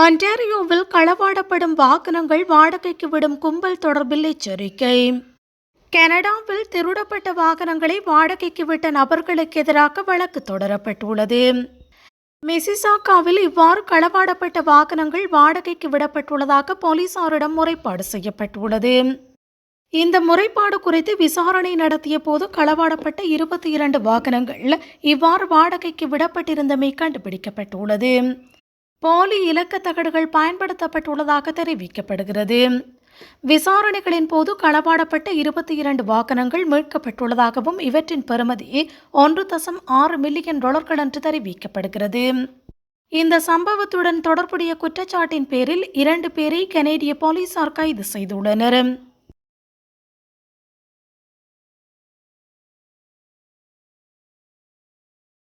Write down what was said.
ஒன்டாரியோவில் களவாடப்படும் வாகனங்கள் வாடகைக்கு விடும் கும்பல் தொடர்பில் எச்சரிக்கை. கனடாவில் திருடப்பட்ட வாகனங்களை வாடகைக்கு விட்ட நபர்களுக்கு எதிராக வழக்கு தொடரப்பட்டுள்ளது. மெசிசாக்காவில் இவ்வாறு களவாடப்பட்ட வாகனங்கள் வாடகைக்கு விடப்பட்டுள்ளதாக போலீசாரிடம் முறைப்பாடு செய்யப்பட்டுள்ளது. இந்த முறைப்பாடு குறித்து விசாரணை நடத்திய போது களவாடப்பட்ட இருபத்தி இரண்டு வாகனங்கள் இவ்வாறு வாடகைக்கு விடப்பட்டிருந்தமை கண்டுபிடிக்கப்பட்டுள்ளது. போலி இலக்க தகடுகள் பயன்படுத்தப்பட்டுள்ளதாக தெரிவிக்கப்படுகிறது. விசாரணைகளின் போது களவாடப்பட்ட இருபத்தி இரண்டு வாகனங்கள் மீட்கப்பட்டுள்ளதாகவும் இவற்றின் பெறுமதி ஒன்று தசம் ஆறு மில்லியன் டாலர்கள் என்று தெரிவிக்கப்படுகிறது. இந்த சம்பவத்துடன் தொடர்புடைய குற்றச்சாட்டின் பேரில் இரண்டு பேரை கனேடிய போலீசார் கைது செய்துள்ளனர்.